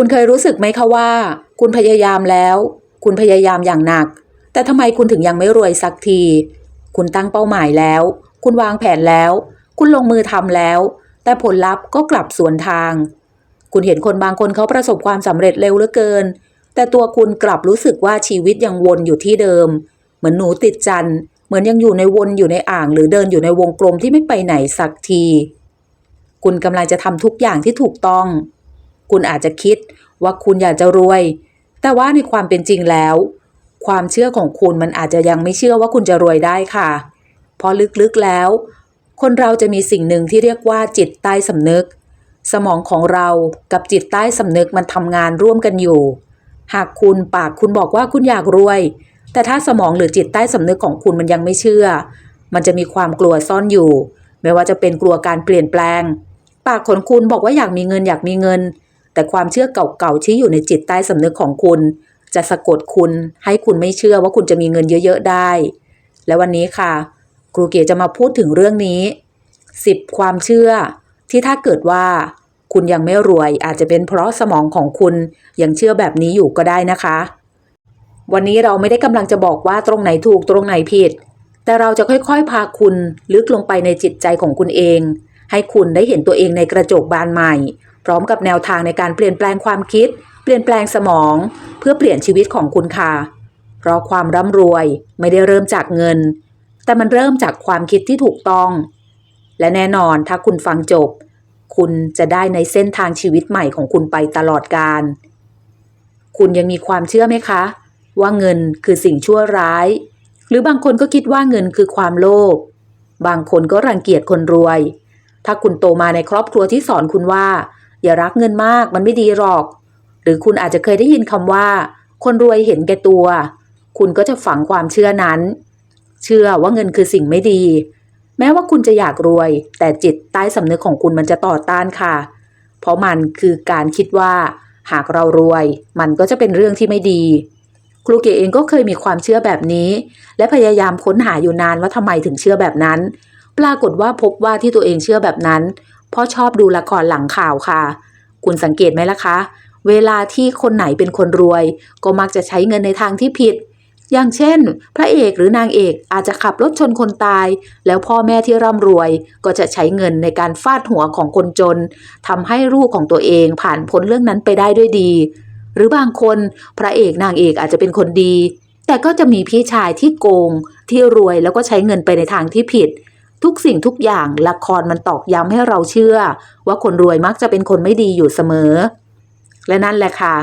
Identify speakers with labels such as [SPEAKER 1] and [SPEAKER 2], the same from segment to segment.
[SPEAKER 1] คุณเคยรู้สึกไหมคะว่า คุณพยายามแล้ว คุณพยายามอย่างหนัก แต่ทำไมคุณถึงยังไม่รวยสักที คุณตั้งเป้าหมายแล้ว คุณวางแผนแล้ว คุณลงมือทำแล้ว แต่ผลลัพธ์ก็กลับสวนทาง คุณเห็นคนบางคนเขาประสบความสำเร็จเร็วเหลือเกิน แต่ตัวคุณกลับรู้สึกว่าชีวิตยังวนอยู่ที่เดิม เหมือนหนูติดจันเหมือนยังอยู่ในวนอยู่ในอ่าง หรือเดินอยู่ในวงกลมที่ไม่ไปไหนสักที คุณกำลังจะทำทุกอย่างที่ถูกต้อง คุณอาจจะคิดว่าคุณอยากจะรวย แต่ว่าในความเป็นจริงแล้ว ความเชื่อของคุณมันอาจจะยังไม่เชื่อว่าคุณจะรวยได้ค่ะเพราะลึกๆแล้ว คนเราจะมีสิ่งหนึ่งที่เรียกว่าจิตใต้สำนึก สมองของเรากับจิตใต้สำนึกมันทำงานร่วมกันอยู่ หากคุณปากคุณบอกว่าคุณอยากรวย แต่ถ้าสมองหรือจิตใต้สำนึกของคุณมันยังไม่เชื่อ มันจะมีความกลัวซ่อนอยู่ ไม่ว่าจะเป็นกลัวการเปลี่ยนแปลง ปากของคุณบอกว่าอยากมีเงินอยากมีเงิน แต่ความเชื่อเก่าๆที่อยู่ในจิตใต้สำนึกของคุณ จะสะกดคุณให้คุณไม่เชื่อว่าคุณจะมีเงินเยอะๆได้ และวันนี้ค่ะ ครูเก๋จะมาพูดถึงเรื่องนี้ 10 ความเชื่อที่ถ้าเกิดว่า คุณยังไม่รวยอาจจะเป็นเพราะสมองของคุณยังเชื่อแบบนี้อยู่ก็ได้นะคะ วันนี้เราไม่ได้กำลังจะบอกว่าตรงไหนถูกตรงไหนผิด แต่เราจะค่อยๆ พาคุณลึกลงไปในจิตใจของคุณเองให้คุณได้เห็นตัวเองในกระจกบานใหม่ ร้อมกับแนวทางในการเปลี่ยนแปลงความคิด เปลี่ยนแปลงสมอง เพื่อเปลี่ยนชีวิตของคุณค่ะ เพราะความร่ำรวยไม่ได้เริ่มจากเงิน แต่มันเริ่มจากความคิดที่ถูกต้อง และแน่นอนถ้าคุณฟังจบ คุณจะได้ในเส้นทางชีวิตใหม่ของคุณไปตลอดกาลคุณยังมีความเชื่อไหมคะ ว่าเงินคือสิ่งชั่วร้าย หรือบางคนก็คิดว่าเงินคือความโลภบางคนก็รังเกียจคนรวย ถ้าคุณโตมาในครอบครัวที่สอนคุณว่า อย่ารักเงินมากมันไม่ดีหรอก หรือคุณอาจจะเคยได้ยินคำว่า คนรวยเห็นแก่ตัว คุณก็จะฝังความเชื่อนั้น เชื่อว่าเงินคือสิ่งไม่ดี แม้ว่าคุณจะอยากรวย แต่จิตใต้สำนึกของคุณมันจะต่อต้านค่ะ เพราะมันคือการคิดว่า หากเรารวย มันก็จะเป็นเรื่องที่ไม่ดีครูเก๋เองก็เคยมีความเชื่อแบบนี้ และพยายามค้นหาอยู่นานว่าทำไมถึงเชื่อแบบนั้น ปรากฏว่าพบว่าที่ตัวเองเชื่อแบบนั้น พราะชอบดูละครหลังข่าวค่ะ คุณสังเกตไหมล่ะคะ เวลาที่คนไหนเป็นคนรวย ก็มักจะใช้เงินในทางที่ผิด อย่างเช่น พระเอกหรือนางเอกอาจจะขับรถชนคนตาย แล้วพ่อแม่ที่ร่ำรวย ก็จะใช้เงินในการฟาดหัวของคนจนทำให้ลูกของตัวเองผ่านพ้นเรื่องนั้นไปได้ด้วยดี หรือบางคนพระเอกนางเอกอาจจะเป็นคนดี แต่ก็จะมีพี่ชายที่โกง ที่รวยแล้วก็ใช้เงินไปในทางที่ผิด ทุกสิ่งทุกอย่างละครมันตอกย้ำให้เราเชื่อ ว่าคนรวยมักจะเป็นคนไม่ดีอยู่เสมอ และนั่นแหละค่ะ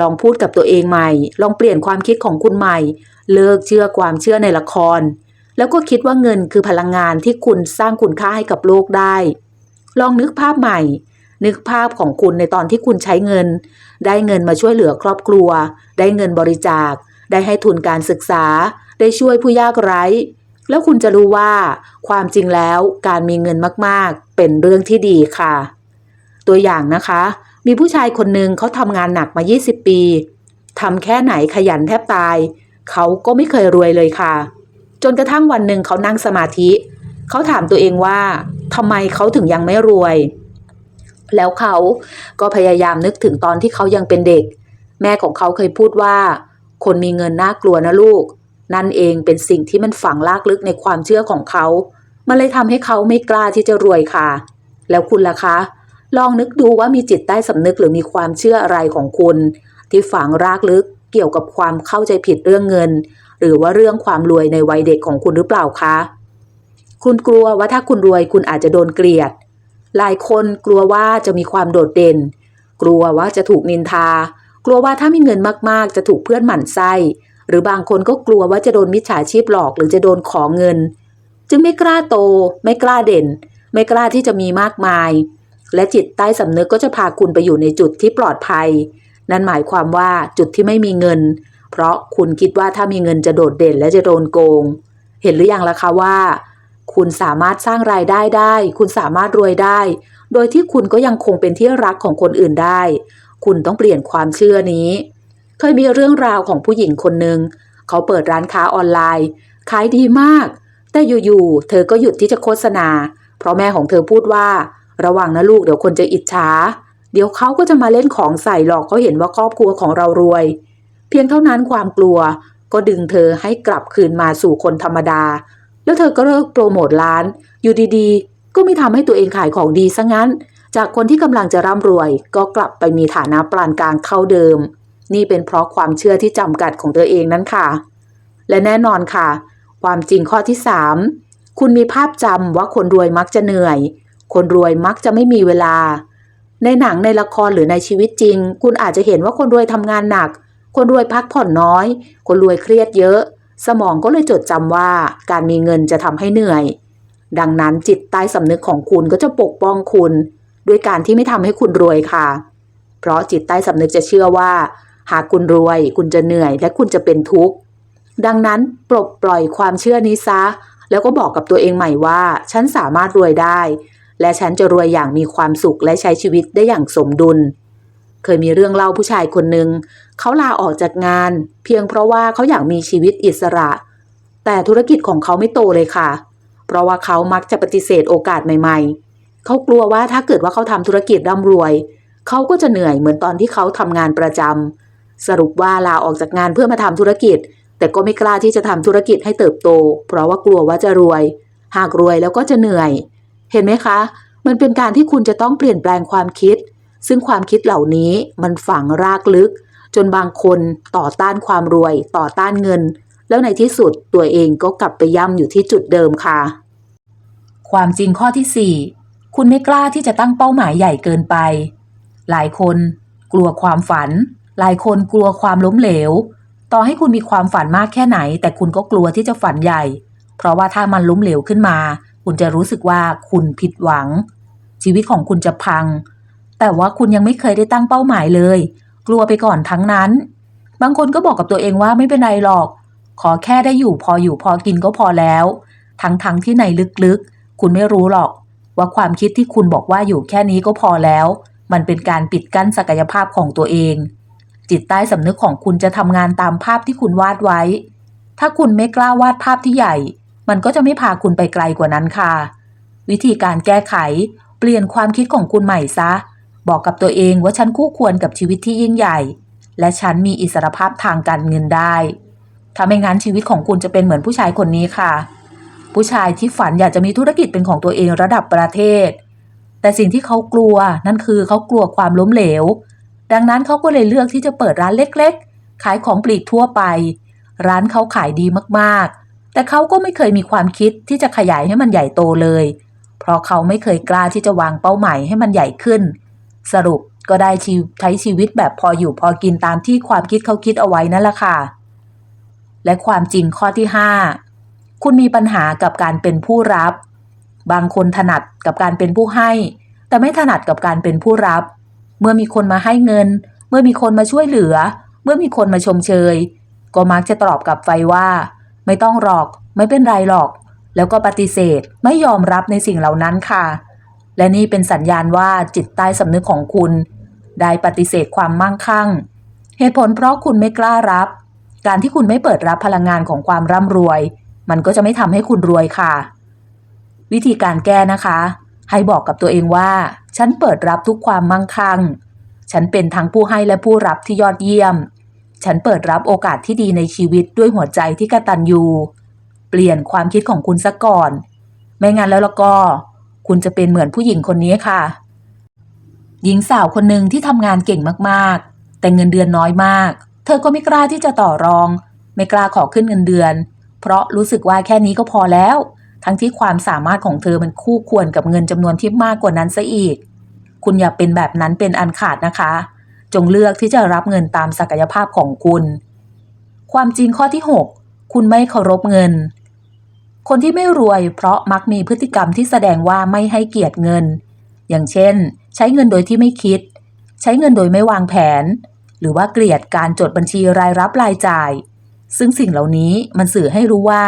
[SPEAKER 1] ลองพูดกับตัวเองใหม่ ลองเปลี่ยนความคิดของคุณใหม่ เลิกเชื่อความเชื่อในละคร แล้วก็คิดว่าเงินคือพลังงานที่คุณสร้างคุณค่าให้กับโลกได้ ลองนึกภาพใหม่ นึกภาพของคุณในตอนที่คุณใช้เงิน ได้เงินมาช่วยเหลือครอบครัว ได้เงินบริจาค ได้ให้ทุนการศึกษา ได้ช่วยผู้ยากไร้ แล้วคุณจะรู้ว่า ความจริงแล้วการมีเงินมากๆ เป็นเรื่องที่ดีค่ะ ตัวอย่างนะคะ มีผู้ชายคนหนึ่งเขาทำงานหนักมา 20 ปีทำแค่ไหนขยันแทบตาย เขาก็ไม่เคยรวยเลยค่ะ จนกระทั่งวันหนึ่งเขานั่งสมาธิ เขาถามตัวเองว่าทำไมเขาถึงยังไม่รวย แล้วเขาก็พยายามนึกถึงตอนที่เขายังเป็นเด็ก แม่ของเขาเคยพูดว่า คนมีเงินน่ากลัวนะลูก นั่นเองเป็นสิ่งที่มันฝังลากลึกในความเชื่อของเขา มันเลยทำให้เขาไม่กล้าที่จะรวยค่ะ แล้วคุณล่ะคะ ลองนึกดูว่ามีจิตใต้สำนึกหรือมีความเชื่ออะไรของคุณ ที่ฝังรากลึกเกี่ยวกับความเข้าใจผิดเรื่องเงิน หรือว่าเรื่องความรวยในวัยเด็กของคุณหรือเปล่าคะ คุณกลัวว่าถ้าคุณรวยคุณอาจจะโดนเกลียด หลายคนกลัวว่าจะมีความโดดเด่น กลัวว่าจะถูกนินทา กลัวว่าถ้ามีเงินมากๆ จะถูกเพื่อนหมั่นไส้ หรือบางคนก็กลัวว่าจะโดนมิจฉาชีพหลอก หรือจะโดนขอเงิน จึงไม่กล้าโต ไม่กล้าเด่น ไม่กล้าที่จะมีมากมาย และจิตใต้สำนึกก็จะพาคุณไปอยู่ในจุดที่ปลอดภัย นั่นหมายความว่าจุดที่ไม่มีเงิน เพราะคุณคิดว่าถ้ามีเงินจะโดดเด่นและจะโดนโกง เห็นหรือยังล่ะคะว่า คุณสามารถสร้างรายได้ได้ คุณสามารถรวยได้ โดยที่คุณก็ยังคงเป็นที่รักของคนอื่นได้ คุณต้องเปลี่ยนความเชื่อนี้ เคยมีเรื่องราวของผู้หญิงคนหนึ่งเขาเปิดร้านค้าออนไลน์ ขายดีมาก แต่อยู่ๆเธอก็หยุดที่จะโฆษณา เพราะแม่ของเธอพูดว่า ระวังนะลูกเดี๋ยวคนจะอิจฉาเดี๋ยวเขาก็จะมาเล่นของใส่หลอกเขาเห็นว่าครอบครัวของเรารวย เพียงเท่านั้นความกลัว ก็ดึงเธอให้กลับคืนมาสู่คนธรรมดา แล้วเธอก็เลิกโปรโมทร้าน อยู่ดีๆ ก็ไม่ทำให้ตัวเองขายของดีซะงั้น จากคนที่กำลังจะร่ำรวย ก็กลับไปมีฐานะปานกลางเท่าเดิม นี่เป็นเพราะความเชื่อที่จำกัดของเธอเองนั้นค่ะ และแน่นอนค่ะ ความจริงข้อที่ 3 คุณมีภาพจำว่าคนรวยมักจะเหนื่อย คนรวยมักจะไม่มีเวลา ในหนังในละครหรือในชีวิตจริง คุณอาจจะเห็นว่าคนรวยทำงานหนัก คนรวยพักผ่อนน้อย คนรวยเครียดเยอะ สมองก็เลยจดจำว่าการมีเงินจะทำให้เหนื่อย ดังนั้นจิตใต้สำนึกของคุณก็จะปกป้องคุณ ด้วยการที่ไม่ทำให้คุณรวยค่ะเพราะจิตใต้สำนึกจะเชื่อว่า หากคุณรวยคุณจะเหนื่อยและคุณจะเป็นทุกข์ ดังนั้นปลดปล่อยความเชื่อนี้ซะ แล้วก็บอกกับตัวเองใหม่ว่า ฉันสามารถรวยได้ และฉันจะรวยอย่างมีความสุขและใช้ชีวิตได้อย่างสมดุล เคยมีเรื่องเล่าผู้ชายคนหนึ่งเขาลาออกจากงาน เพียงเพราะว่าเขาอยากมีชีวิตอิสระ แต่ธุรกิจของเขาไม่โตเลยค่ะ เพราะว่าเขามักจะปฏิเสธโอกาสใหม่ ๆ เขากลัวว่าถ้าเกิดว่าเขาทำธุรกิจร่ำรวย เขาก็จะเหนื่อยเหมือนตอนที่เขาทำงานประจำ สรุปว่าลาออกจากงานเพื่อมาทำธุรกิจ แต่ก็ไม่กล้าที่จะทำธุรกิจให้เติบโต เพราะว่ากลัวว่าจะรวย หากรวยแล้วก็จะเหนื่อย เห็นไหมคะ มันเป็นการที่คุณจะต้องเปลี่ยนแปลงความคิด ซึ่งความคิดเหล่านี้มันฝังรากลึก จนบางคนต่อต้านความรวย ต่อต้านเงิน แล้วในที่สุดตัวเองก็กลับไปย่ำอยู่ที่จุดเดิมค่ะ ความจริงข้อที่ 4 คุณไม่กล้าที่จะตั้งเป้าหมายใหญ่เกินไป หลายคนกลัวความฝัน หลายคนกลัวความล้มเหลว ต่อให้คุณมีความฝันมากแค่ไหน แต่คุณก็กลัวที่จะฝันใหญ่ เพราะว่าถ้ามันล้มเหลวขึ้นมา คุณจะรู้สึกว่าคุณผิดหวัง ชีวิตของคุณจะพัง แต่ว่าคุณยังไม่เคยได้ตั้งเป้าหมายเลย กลัวไปก่อนทั้งนั้น บางคนก็บอกกับตัวเองว่าไม่เป็นไรหรอก ขอแค่ได้อยู่พออยู่พอกินก็พอแล้ว ทั้งๆทที่ในลึกๆ คุณไม่รู้หรอกว่าความคิดที่คุณบอกว่าอยู่แค่นี้ก็พอแล้ว มันเป็นการปิดกั้นศักยภาพของตัวเอง จิตใต้สำนึกของคุณจะทำงานตามภาพที่คุณวาดไว้ ถ้าคุณไม่กล้าวาดภาพที่ใหญ่ มันก็จะไม่พาคุณไปไกลกว่านั้นค่ะ วิธีการแก้ไข เปลี่ยนความคิดของคุณใหม่ซะ บอกกับตัวเองว่าฉันคู่ควรกับชีวิตที่ยิ่งใหญ่ และฉันมีอิสรภาพทางการเงินได้ถ้าไม่งั้นชีวิตของคุณจะเป็นเหมือนผู้ชายคนนี้ค่ะ ผู้ชายที่ฝันอยากจะมีธุรกิจเป็นของตัวเองระดับประเทศ แต่สิ่งที่เขากลัวนั่นคือเขากลัวความล้มเหลว ดังนั้นเขาก็เลยเลือกที่จะเปิดร้านเล็กๆ ขายของปลีกทั่วไป ร้านเขาขายดีมากๆ แต่เขาก็ไม่เคยมีความคิดที่จะขยายให้มันใหญ่โตเลย เพราะเขาไม่เคยกล้าที่จะวางเป้าหมายให้มันใหญ่ขึ้น สรุปก็ได้ชีใช้ชีวิตแบบพออยู่พอกินตามที่ความคิดเขาคิดเอาไว้นั่นแหละค่ะ และความจริงข้อที่ 5 คุณมีปัญหากับการเป็นผู้รับ บางคนถนัดกับการเป็นผู้ให้ แต่ไม่ถนัดกับการเป็นผู้รับ เมื่อมีคนมาให้เงิน เมื่อมีคนมาช่วยเหลือ เมื่อมีคนมาชมเชย ก็มักจะตอบกลับไปว่า ไม่ต้องหรอก ไม่เป็นไรหรอก แล้วก็ปฏิเสธไม่ยอมรับในสิ่งเหล่านั้นค่ะ และนี่เป็นสัญญาณว่าจิตใต้สำนึกของคุณ ได้ปฏิเสธความมั่งคั่ง เหตุผลเพราะคุณไม่กล้ารับ การที่คุณไม่เปิดรับพลังงานของความร่ำรวย มันก็จะไม่ทำให้คุณรวยค่ะ วิธีการแก้นะคะ ให้บอกกับตัวเองว่า ฉันเปิดรับทุกความมั่งคั่ง ฉันเป็นทั้งผู้ให้และผู้รับที่ยอดเยี่ยม ฉันเปิดรับโอกาสที่ดีในชีวิตด้วยหัวใจที่กระตัญญูเปลี่ยนความคิดของคุณซะก่อน ไม่งั้นแล้วล้วก็ คุณจะเป็นเหมือนผู้หญิงคนนี้ค่ะ หญิงสาวคนหนึ่งที่ทำงานเก่งมากๆ แต่เงินเดือนน้อยมาก เธอก็ไม่กล้าที่จะต่อรอง ไม่กล้าขอขึ้นเงินเดือน เพราะรู้สึกว่าแค่นี้ก็พอแล้ว ทั้งที่ความสามารถของเธอมันคู่ควรกับเงินจำนวนที่มากกว่านั้นซะอีก คุณอย่าเป็นแบบนั้นเป็นอันขาดนะคะ จงเลือกที่จะรับเงินตามศักยภาพของคุณ ความจริงข้อที่ 6 คุณไม่เคารพเงิน คนที่ไม่รวยเพราะมักมีพฤติกรรมที่แสดงว่าไม่ให้เกียรติเงิน อย่างเช่น ใช้เงินโดยที่ไม่คิด ใช้เงินโดยไม่วางแผน หรือว่าเกลียดการจดบัญชีรายรับรายจ่าย ซึ่งสิ่งเหล่านี้มันสื่อให้รู้ว่า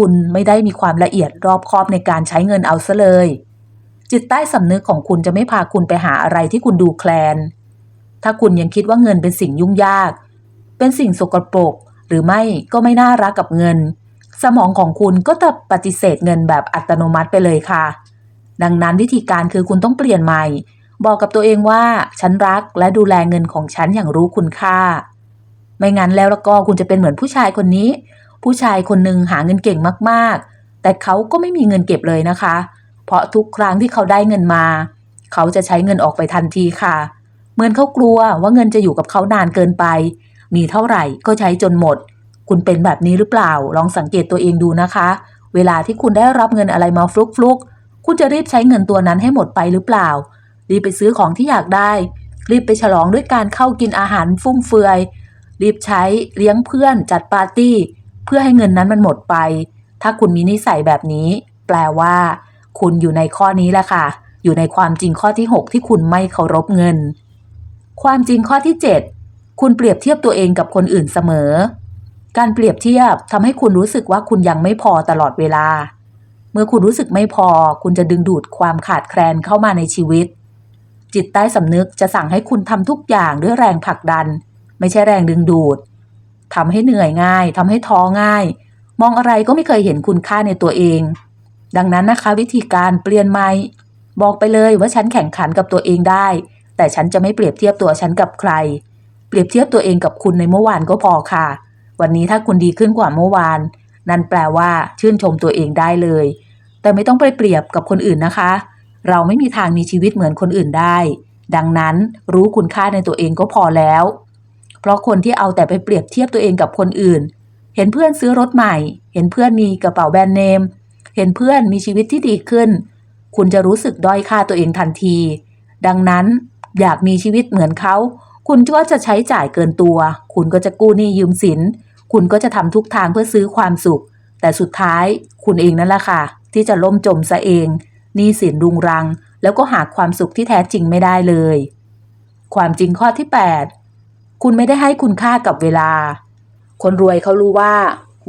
[SPEAKER 1] คุณไม่ได้มีความละเอียดรอบคอบในการใช้เงินเอาซะเลย จิตใต้สำนึกของคุณจะไม่พาคุณไปหาอะไรที่คุณดูแคลน ถ้าคุณยังคิดว่าเงินเป็นสิ่งยุ่งยาก เป็นสิ่งสกปรก หรือไม่ก็ไม่น่ารักกับเงิน สมองของคุณก็จะปฏิเสธเงินแบบอัตโนมัติไปเลยค่ะ ดังนั้นวิธีการคือคุณต้องเปลี่ยนใหม่ บอกกับตัวเองว่าฉันรักและดูแลเงินของฉันอย่างรู้คุณค่า ไม่งั้นแล้วล้วก็คุณจะเป็นเหมือนผู้ชายคนนี้ ผู้ชายคนหนึ่งหาเงินเก่งมากๆ แต่เขาก็ไม่มีเงินเก็บเลยนะคะ เพราะทุกครั้งที่เขาได้เงินมา เขาจะใช้เงินออกไปทันทีค่ะ เหมือนเขากลัวว่าเงินจะอยู่กับเขานานเกินไป มีเท่าไหร่ก็ใช้จนหมด คุณเป็นแบบนี้หรือเปล่า ลองสังเกตตัวเองดูนะคะ เวลาที่คุณได้รับเงินอะไรมาฟลุกฟลุกคุณจะรีบใช้เงินตัวนั้นให้หมดไปหรือเปล่า รีบไปซื้อของที่อยากได้ รีบไปฉลองด้วยการเข้ากินอาหารฟุ่มเฟือย รีบใช้เลี้ยงเพื่อนจัดปาร์ตี้ พื่อให้เงินนั้นมันหมดไป ถ้าคุณมีนิสัยแบบนี้ แปลว่า คุณอยู่ในข้อนี้แหละค่ะ อยู่ในความจริงข้อที่ 6 ที่คุณไม่เคารพเงิน ความจริงข้อที่ 7 คุณเปรียบเทียบตัวเองกับคนอื่นเสมอ การเปรียบเทียบทำให้คุณรู้สึกว่าคุณยังไม่พอตลอดเวลา เมื่อคุณรู้สึกไม่พอ คุณจะดึงดูดความขาดแคลนเข้ามาในชีวิต จิตใต้สำนึกจะสั่งให้คุณทำทุกอย่างด้วยแรงผลักดัน ไม่ใช่แรงดึงดูด ทำให้เหนื่อยง่ายทำให้ท้อง่าย มองอะไรก็ไม่เคยเห็นคุณค่าในตัวเอง ดังนั้นนะคะ วิธีการเปลี่ยนไม่บอกไปเลยว่าฉันแข่งขันกับตัวเองได้ แต่ฉันจะไม่เปรียบเทียบตัวฉันกับใคร เปรียบเทียบตัวเองกับคุณในเมื่อวานก็พอค่ะ วันนี้ถ้าคุณดีขึ้นกว่าเมื่อวาน นั่นแปลว่าชื่นชมตัวเองได้เลย แต่ไม่ต้องไปเปรียบกับคนอื่นนะคะ เราไม่มีทางมีชีวิตเหมือนคนอื่นได้ ดังนั้นรู้คุณค่าในตัวเองก็พอแล้ว เพราะคนที่เอาแต่ไปเปรียบเทียบตัวเองกับคนอื่น เห็นเพื่อนซื้อรถใหม่ เห็นเพื่อนมีกระเป๋าแบรนด์เนม เห็นเพื่อนมีชีวิตที่ดีขึ้น คุณจะรู้สึกด้อยค่าตัวเองทันที ดังนั้นอยากมีชีวิตเหมือนเขา คุณก็จะใช้จ่ายเกินตัว คุณก็จะกู้หนี้ยืมสิน คุณก็จะทำทุกทางเพื่อซื้อความสุข แต่สุดท้ายคุณเองนั่นแหละค่ะ ที่จะล่มจมซะเองหนี้สินรุงรัง แล้วก็หาความสุขที่แท้จริงไม่ได้เลย ความจริงข้อที่ 8 คุณไม่ได้ให้คุณค่ากับเวลา คนรวยเขารู้ว่า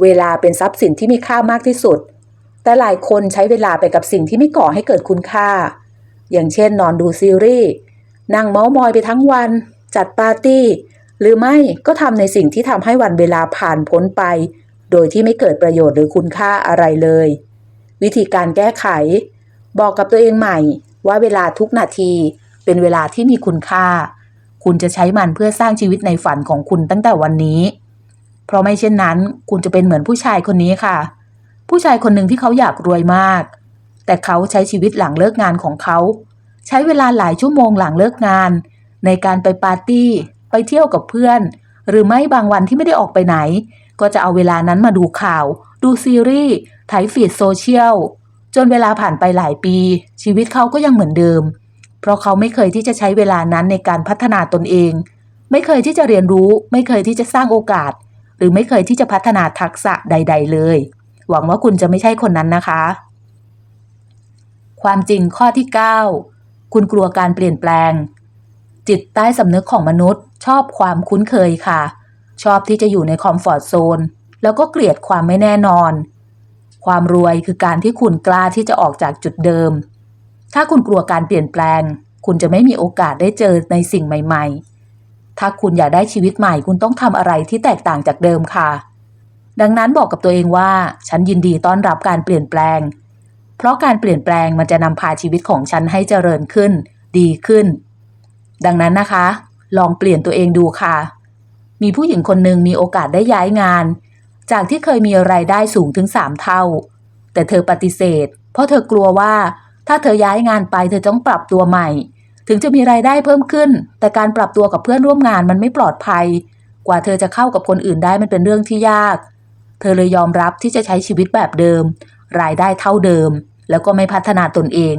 [SPEAKER 1] เวลาเป็นทรัพย์สินที่มีค่ามากที่สุด แต่หลายคนใช้เวลาไปกับสิ่งที่ไม่ก่อให้เกิดคุณค่า อย่างเช่น นอนดูซีรีส์ นั่งเมาส์มอยไปทั้งวัน จัดปาร์ตี้ หรือไม่ก็ทำในสิ่งที่ทำให้วันเวลาผ่านพ้นไป โดยที่ไม่เกิดประโยชน์หรือคุณค่าอะไรเลย วิธีการแก้ไข บอกกับตัวเองใหม่ ว่าเวลาทุกนาทีเป็นเวลาที่มีคุณค่า คุณจะใช้มันเพื่อสร้างชีวิตในฝันของคุณตั้งแต่วันนี้ เพราะไม่เช่นนั้น คุณจะเป็นเหมือนผู้ชายคนนี้ค่ะ ผู้ชายคนหนึ่งที่เขาอยากรวยมาก แต่เขาใช้ชีวิตหลังเลิกงานของเขา ใช้เวลาหลายชั่วโมงหลังเลิกงาน ในการไปปาร์ตี้ ไปเที่ยวกับเพื่อน หรือไม่บางวันที่ไม่ได้ออกไปไหน ก็จะเอาเวลานั้นมาดูข่าว ดูซีรีส์ไถฟีดโซเชียลจนเวลาผ่านไปหลายปี ชีวิตเขาก็ยังเหมือนเดิม เพราะเขาไม่เคยที่จะใช้เวลานั้นในการพัฒนาตนเอง ไม่เคยที่จะเรียนรู้ ไม่เคยที่จะสร้างโอกาส หรือไม่เคยที่จะพัฒนาทักษะใด ๆ เลย หวังว่าคุณจะไม่ใช่คนนั้นนะคะ ความจริงข้อที่ 9 คุณกลัวการเปลี่ยนแปลง จิตใต้สำนึกของมนุษย์ ชอบความคุ้นเคยค่ะ ชอบที่จะอยู่ในคอมฟอร์ทโซนแล้วก็เกลียดความไม่แน่นอน ความรวยคือการที่คุณกล้าที่จะออกจากจุดเดิม ถ้าคุณกลัวการเปลี่ยนแปลง คุณจะไม่มีโอกาสได้เจอในสิ่งใหม่ ๆ ถ้าคุณอยากได้ชีวิตใหม่ คุณต้องทำอะไรที่แตกต่างจากเดิมค่ะ ดังนั้นบอกกับตัวเองว่า ฉันยินดีต้อนรับการเปลี่ยนแปลง เพราะการเปลี่ยนแปลงมันจะนำพาชีวิตของฉันให้เจริญขึ้น ดีขึ้น ดังนั้นนะคะ ลองเปลี่ยนตัวเองดูค่ะ มีผู้หญิงคนหนึ่งมีโอกาสได้ย้ายงาน จากที่เคยมีรายได้สูงถึง3เท่า แต่เธอปฏิเสธ เพราะเธอกลัวว่า ถ้าเธอย้ายงานไปเธอต้องปรับตัวใหม่ ถึงจะมีรายได้เพิ่มขึ้น แต่การปรับตัวกับเพื่อนร่วมงานมันไม่ปลอดภัย กว่าเธอจะเข้ากับคนอื่นได้มันเป็นเรื่องที่ยาก เธอเลยยอมรับที่จะใช้ชีวิตแบบเดิม รายได้เท่าเดิม แล้วก็ไม่พัฒนาตนเอง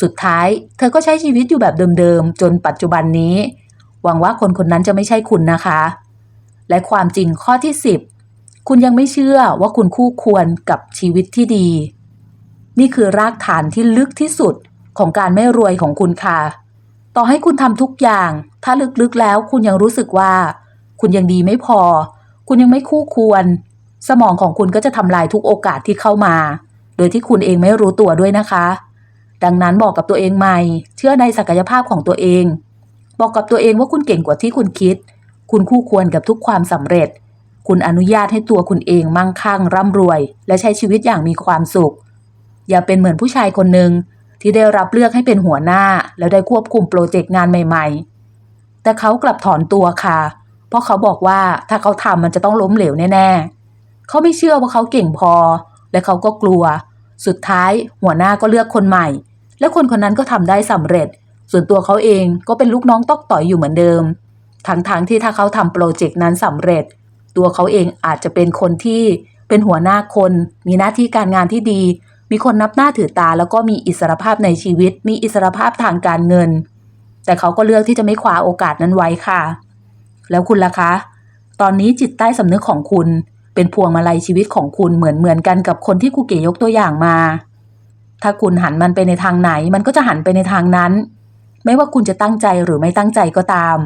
[SPEAKER 1] สุดท้าย เธอก็ใช้ชีวิตอยู่แบบเดิมๆจนปัจจุบันนี้ หวังว่าคนคนนั้นจะไม่ใช่คุณนะคะ และความจริงข้อที่ 10 คุณยังไม่เชื่อว่าคุณคู่ควรกับชีวิตที่ดี นี่คือรากฐานที่ลึกที่สุดของการไม่รวยของคุณค่ะ ต่อให้คุณทำทุกอย่าง ถ้าลึกๆแล้วคุณยังรู้สึกว่า คุณยังดีไม่พอ คุณยังไม่คู่ควร สมองของคุณก็จะทำลายทุกโอกาสที่เข้ามา โดยที่คุณเองไม่รู้ตัวด้วยนะคะ ดังนั้นบอกกับตัวเองใหม่ เชื่อในศักยภาพของตัวเอง บอกกับตัวเองว่าคุณเก่งกว่าที่คุณคิด คุณคู่ควรกับทุกความสำเร็จ คุณอนุญาตให้ตัวคุณเองมั่งคั่งร่ำรวย และใช้ชีวิตอย่างมีความสุข อย่าเป็นเหมือนผู้ชายคนหนึ่งที่ได้รับเลือกให้เป็นหัวหน้า แล้วได้ควบคุมโปรเจกต์งานใหม่ ๆ แต่เขากลับถอนตัวค่ะ เพราะเขาบอกว่าถ้าเขาทำมันจะต้องล้มเหลวแน่ๆ เขาไม่เชื่อว่าเขาเก่งพอ และเขาก็กลัว สุดท้ายหัวหน้าก็เลือกคนใหม่ และคนคนนั้นก็ทำได้สำเร็จ ส่วนตัวเขาเองก็เป็นลูกน้องตอกต่อยอยู่เหมือนเดิม ทั้งๆทที่ถ้าเขาทำโปรเจกต์นั้นสำเร็จ ตัวเขาเองอาจจะเป็นคนที่เป็นหัวหน้าคน มีหน้าที่การงานที่ดี มีคนนับหน้าถือตาแล้วก็มีอิสรภาพในชีวิต มีอิสรภาพทางการเงิน แต่เขาก็เลือกที่จะไม่คว้าโอกาสนั้นไว้ค่ะ แล้วคุณล่ะคะ ตอนนี้จิตใต้สำนึกของคุณ เป็นพวงมาลัยชีวิตของคุณเหมือนเหมือนกันกับคนที่ครูเก๋ยกตัวอย่างมา ถ้าคุณหันมันไปในทางไหน มันก็จะหันไปในทางนั้น ไม่ว่าคุณจะตั้งใจหรือไม่ตั้งใจก็ตาม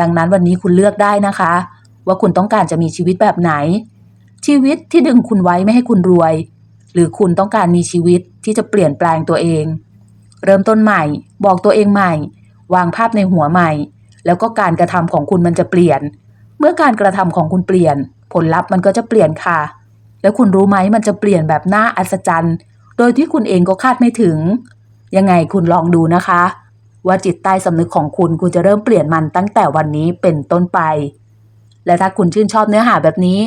[SPEAKER 1] ดังนั้นวันนี้คุณเลือกได้นะคะ ว่าคุณต้องการจะมีชีวิตแบบไหน ชีวิตที่ดึงคุณไว้ไม่ให้คุณรวย หรือคุณต้องการมีชีวิตที่จะเปลี่ยนแปลงตัวเอง เริ่มต้นใหม่ บอกตัวเองใหม่ วางภาพในหัวใหม่ แล้วก็การกระทำของคุณมันจะเปลี่ยน เมื่อการกระทำของคุณเปลี่ยน ผลลัพธ์มันก็จะเปลี่ยนค่ะ แล้วคุณรู้ไหมมันจะเปลี่ยนแบบน่าอัศจรรย์ โดยที่คุณเองก็คาดไม่ถึง ยังไงคุณลองดูนะคะ ว่าจิตใต้สำนึกของคุณคุณจะเริ่มเปลี่ยนมันตั้งแต่วันนี้เป็นต้นไป และถ้าคุณชื่นชอบเนื้อหาแบบนี้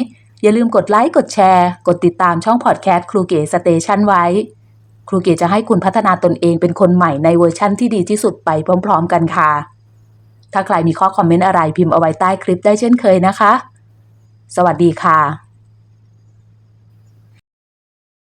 [SPEAKER 1] อย่าลืมกดไลค์กดแชร์ กดติดตามช่องพอดแคสต์ครูเก๋สเตชันไว้ ครูเก๋จะให้คุณพัฒนาตนเองเป็นคนใหม่ในเวอร์ชั่นที่ดีที่สุดไปพร้อม ๆ กันค่ะ ถ้าใครมีข้อคอมเมนต์อะไรพิมพ์เอาไว้ใต้คลิปได้เช่นเคยนะคะ สวัสดีค่ะ